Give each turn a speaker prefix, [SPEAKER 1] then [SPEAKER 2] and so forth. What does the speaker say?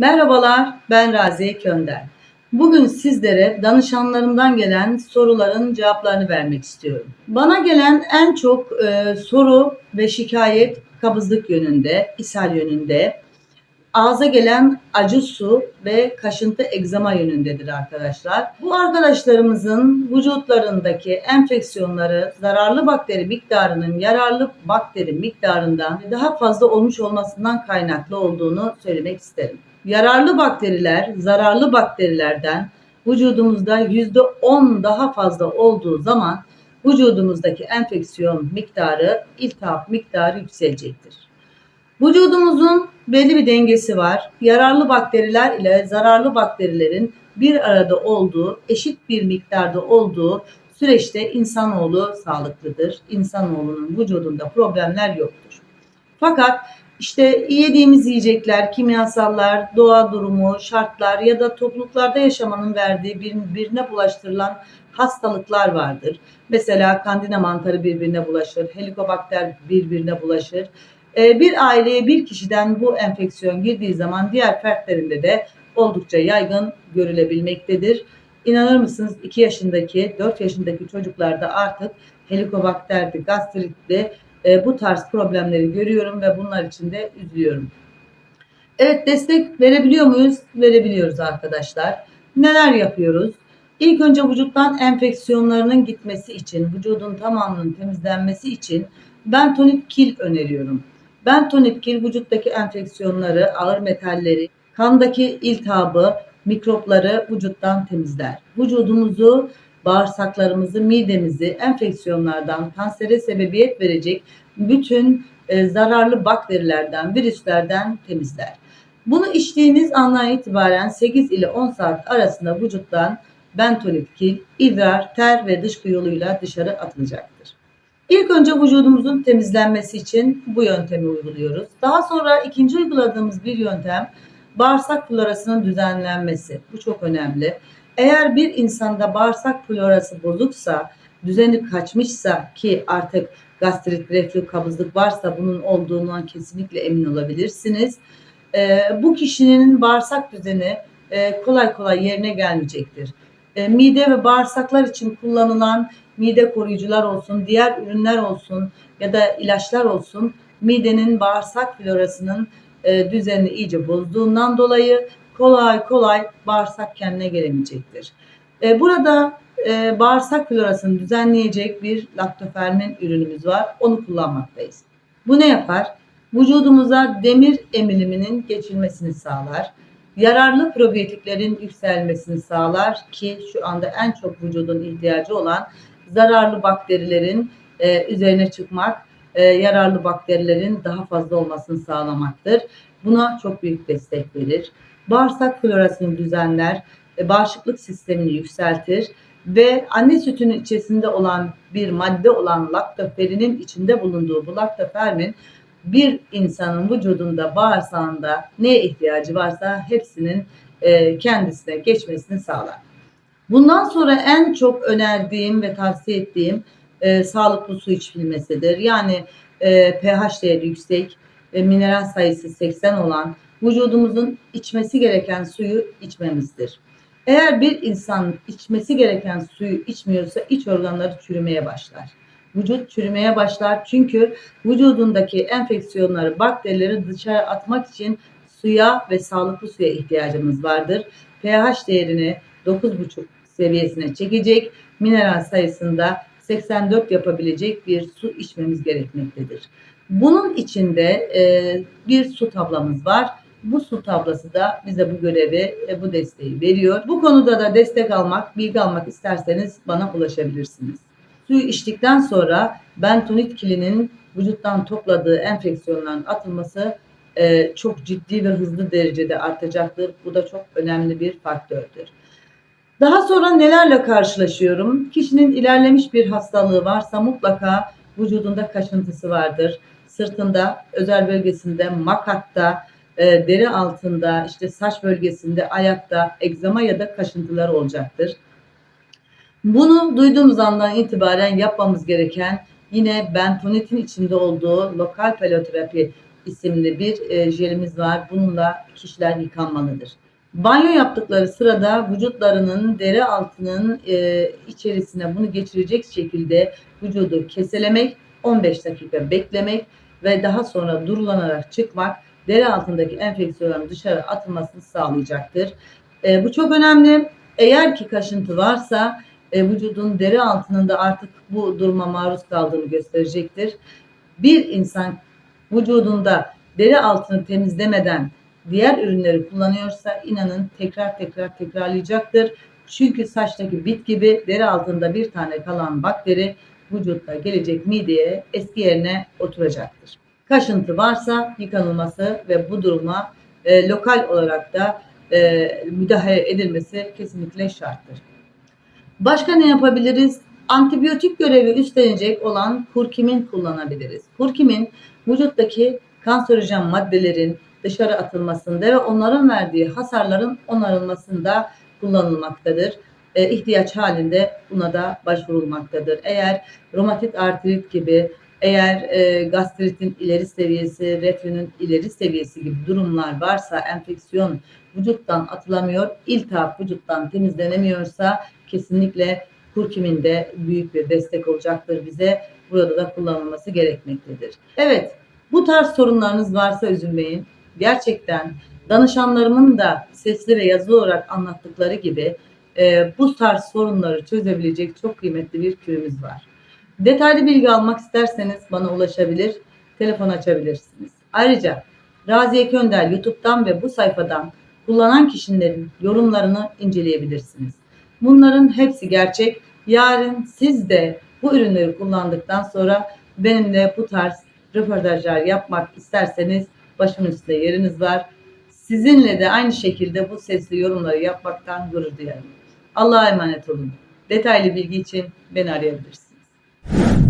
[SPEAKER 1] Merhabalar, ben Raziye Könder. Bugün sizlere danışanlarımdan gelen soruların cevaplarını vermek istiyorum. Bana gelen en çok e, soru ve şikayet kabızlık yönünde, ishal yönünde, ağza gelen acı su ve kaşıntı egzama yönündedir arkadaşlar. Bu arkadaşlarımızın vücutlarındaki enfeksiyonları zararlı bakteri miktarının yararlı bakteri miktarından daha fazla olmuş olmasından kaynaklı olduğunu söylemek isterim. Yararlı bakteriler zararlı bakterilerden vücudumuzda %10 daha fazla olduğu zaman vücudumuzdaki enfeksiyon miktarı, iltihap miktarı yükselecektir. Vücudumuzun belli bir dengesi var. Yararlı bakteriler ile zararlı bakterilerin bir arada olduğu, eşit bir miktarda olduğu süreçte insanoğlu sağlıklıdır. İnsanoğlunun vücudunda problemler yoktur. Fakat işte yediğimiz yiyecekler, kimyasallar, doğa durumu, şartlar ya da topluluklarda yaşamanın verdiği birbirine bulaştırılan hastalıklar vardır. Mesela kandina mantarı birbirine bulaşır, helikobakter birbirine bulaşır. Ee, bir aileye bir kişiden bu enfeksiyon girdiği zaman diğer fertlerinde de oldukça yaygın görülebilmektedir. İnanır mısınız 2 yaşındaki 4 yaşındaki çocuklarda artık helikobakterdi, gastritli e, bu tarz problemleri görüyorum ve bunlar için de üzülüyorum. Evet destek verebiliyor muyuz? Verebiliyoruz arkadaşlar. Neler yapıyoruz? İlk önce vücuttan enfeksiyonlarının gitmesi için, vücudun tamamının temizlenmesi için bentonit kil öneriyorum. Bentonit kil vücuttaki enfeksiyonları, ağır metalleri, kandaki iltihabı, mikropları vücuttan temizler. Vücudumuzu bağırsaklarımızı, midemizi enfeksiyonlardan, kansere sebebiyet verecek bütün e, zararlı bakterilerden, virüslerden temizler. Bunu içtiğiniz andan itibaren 8 ile 10 saat arasında vücuttan bentonit kil, idrar, ter ve dışkı yoluyla dışarı atılacaktır. İlk önce vücudumuzun temizlenmesi için bu yöntemi uyguluyoruz. Daha sonra ikinci uyguladığımız bir yöntem bağırsak florasının düzenlenmesi. Bu çok önemli. Eğer bir insanda bağırsak florası bozuksa, düzeni kaçmışsa ki artık gastrit, reflü, kabızlık varsa bunun olduğundan kesinlikle emin olabilirsiniz. E, bu kişinin bağırsak düzeni e, kolay kolay yerine gelmeyecektir. E, mide ve bağırsaklar için kullanılan mide koruyucular olsun, diğer ürünler olsun ya da ilaçlar olsun midenin bağırsak florasının e, düzenini iyice bozduğundan dolayı kolay kolay bağırsak kendine gelemeyecektir. E, burada e, bağırsak florasını düzenleyecek bir laktofermin ürünümüz var. Onu kullanmaktayız. Bu ne yapar? Vücudumuza demir emiliminin geçilmesini sağlar. Yararlı probiyotiklerin yükselmesini sağlar ki şu anda en çok vücudun ihtiyacı olan zararlı bakterilerin e, üzerine çıkmak, e, yararlı bakterilerin daha fazla olmasını sağlamaktır. Buna çok büyük destek verir bağırsak florasını düzenler, e, bağışıklık sistemini yükseltir ve anne sütünün içerisinde olan bir madde olan laktoferinin içinde bulunduğu bu laktofermin bir insanın vücudunda, bağırsağında neye ihtiyacı varsa hepsinin e, kendisine geçmesini sağlar. Bundan sonra en çok önerdiğim ve tavsiye ettiğim e, sağlıklı su içilmesidir. Yani e, pH değeri yüksek, e, mineral sayısı 80 olan vücudumuzun içmesi gereken suyu içmemizdir. Eğer bir insan içmesi gereken suyu içmiyorsa iç organları çürümeye başlar. Vücut çürümeye başlar çünkü vücudundaki enfeksiyonları, bakterileri dışarı atmak için suya ve sağlıklı suya ihtiyacımız vardır. pH değerini 9,5 seviyesine çekecek, mineral sayısında 84 yapabilecek bir su içmemiz gerekmektedir. Bunun içinde e, bir su tablamız var. Bu su tablası da bize bu görevi, ve bu desteği veriyor. Bu konuda da destek almak, bilgi almak isterseniz bana ulaşabilirsiniz. Suyu içtikten sonra bentonit kilinin vücuttan topladığı enfeksiyonların atılması e, çok ciddi ve hızlı derecede artacaktır. Bu da çok önemli bir faktördür. Daha sonra nelerle karşılaşıyorum? Kişinin ilerlemiş bir hastalığı varsa mutlaka vücudunda kaşıntısı vardır. Sırtında, özel bölgesinde, makatta, e, deri altında, işte saç bölgesinde, ayakta egzama ya da kaşıntılar olacaktır. Bunu duyduğumuz andan itibaren yapmamız gereken yine bentonitin içinde olduğu lokal peloterapi isimli bir e, jelimiz var. Bununla kişiler yıkanmalıdır. Banyo yaptıkları sırada vücutlarının deri altının e, içerisine bunu geçirecek şekilde vücudu keselemek, 15 dakika beklemek ve daha sonra durulanarak çıkmak deri altındaki enfeksiyonların dışarı atılmasını sağlayacaktır. E, bu çok önemli. Eğer ki kaşıntı varsa e, vücudun deri altında artık bu duruma maruz kaldığını gösterecektir. Bir insan vücudunda deri altını temizlemeden diğer ürünleri kullanıyorsa inanın tekrar tekrar tekrarlayacaktır. Çünkü saçtaki bit gibi deri altında bir tane kalan bakteri vücutta gelecek mideye eski yerine oturacaktır. Kaşıntı varsa yıkanılması ve bu duruma e, lokal olarak da e, müdahale edilmesi kesinlikle şarttır. Başka ne yapabiliriz? Antibiyotik görevi üstlenecek olan kurkimin kullanabiliriz. Kurkimin vücuttaki kanserojen maddelerin dışarı atılmasında ve onların verdiği hasarların onarılmasında kullanılmaktadır. E, ihtiyaç halinde buna da başvurulmaktadır. Eğer romatit artrit gibi, eğer e, gastritin ileri seviyesi, reflünün ileri seviyesi gibi durumlar varsa, enfeksiyon vücuttan atılamıyor, iltihap vücuttan temizlenemiyorsa kesinlikle kurkimin de büyük bir destek olacaktır bize. Burada da kullanılması gerekmektedir. Evet, bu tarz sorunlarınız varsa üzülmeyin. Gerçekten danışanlarımın da sesli ve yazılı olarak anlattıkları gibi e, bu tarz sorunları çözebilecek çok kıymetli bir kürümüz var. Detaylı bilgi almak isterseniz bana ulaşabilir, telefon açabilirsiniz. Ayrıca Raziye Könder YouTube'dan ve bu sayfadan kullanan kişilerin yorumlarını inceleyebilirsiniz. Bunların hepsi gerçek. Yarın siz de bu ürünleri kullandıktan sonra benimle bu tarz röportajlar yapmak isterseniz başımın üstünde yeriniz var. Sizinle de aynı şekilde bu sesli yorumları yapmaktan gurur duyarım. Allah'a emanet olun. Detaylı bilgi için beni arayabilirsiniz. you